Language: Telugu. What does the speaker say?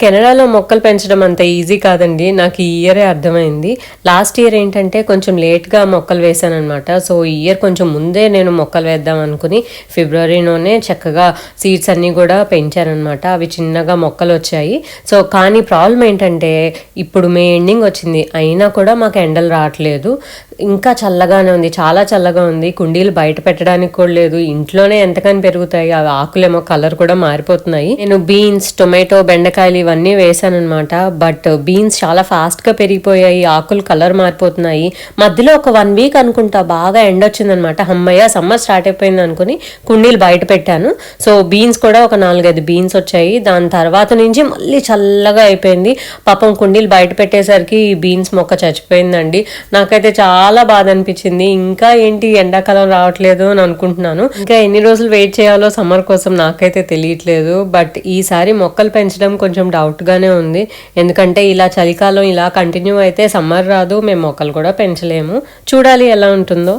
కెనడాలో మొక్కలు పెంచడం అంత ఈజీ కాదండి. నాకు ఈ ఇయరే అర్థమైంది. లాస్ట్ ఇయర్ ఏంటంటే కొంచెం లేట్గా మొక్కలు వేసాను అనమాట సో ఈ ఇయర్ కొంచెం ముందే నేను మొక్కలు వేద్దాం అనుకుని ఫిబ్రవరిలోనే చక్కగా సీడ్స్ అన్నీ కూడా పెంచానమాట అవి చిన్నగా మొక్కలు వచ్చాయి. సో కానీ ప్రాబ్లం ఏంటంటే ఇప్పుడు మే ఎండింగ్ వచ్చింది. అయినా కూడా మాకు ఎండలు రావట్లేదు. ఇంకా చల్లగానే ఉంది. చాలా చల్లగా ఉంది. కుండీలు బయట పెట్టడానికి కూడా లేదు. ఇంట్లోనే ఎంతకని పెరుగుతాయి. అవి ఆకులేమో కలర్ కూడా మారిపోతున్నాయి. నేను బీన్స్ టొమాటో బెండకాయలు ఇవన్నీ వేసానమాట బట్ బీన్స్ చాలా ఫాస్ట్గా పెరిగిపోయాయి ఆకులు కలర్ మారిపోతున్నాయి. మధ్యలో ఒక వన్ వీక్ అనుకుంటా బాగా ఎండ వచ్చిందనమాట అమ్మయ్య సమ్మర్ స్టార్ట్ అయిపోయింది అనుకుని కుండీలు బయట పెట్టాను. సో బీన్స్ కూడా ఒక నాలుగైదు బీన్స్ వచ్చాయి. దాని తర్వాత నుంచి మళ్ళీ చల్లగా అయిపోయింది. పాపం కుండీలు బయట పెట్టేసరికి ఈ బీన్స్ మొక్క చచ్చిపోయిందండి. నాకైతే చాలా బాధ అనిపించింది. ఇంకా ఏంటి ఎండాకాలం రావట్లేదు అని అనుకుంటున్నాను. ఇంకా ఎన్ని రోజులు వెయిట్ చేయాలో సమ్మర్ కోసం నాకైతే తెలియట్లేదు. బట్ ఈసారి మొక్కలు పెంచడం కొంచెం డౌట్గానే ఉంది. ఎందుకంటే ఇలా చలికాలం ఇలా కంటిన్యూ అయితే సమ్మర్ రాదు మేము మొక్కలు కూడా పెంచలేము. చూడాలి ఎలా ఉంటుందో.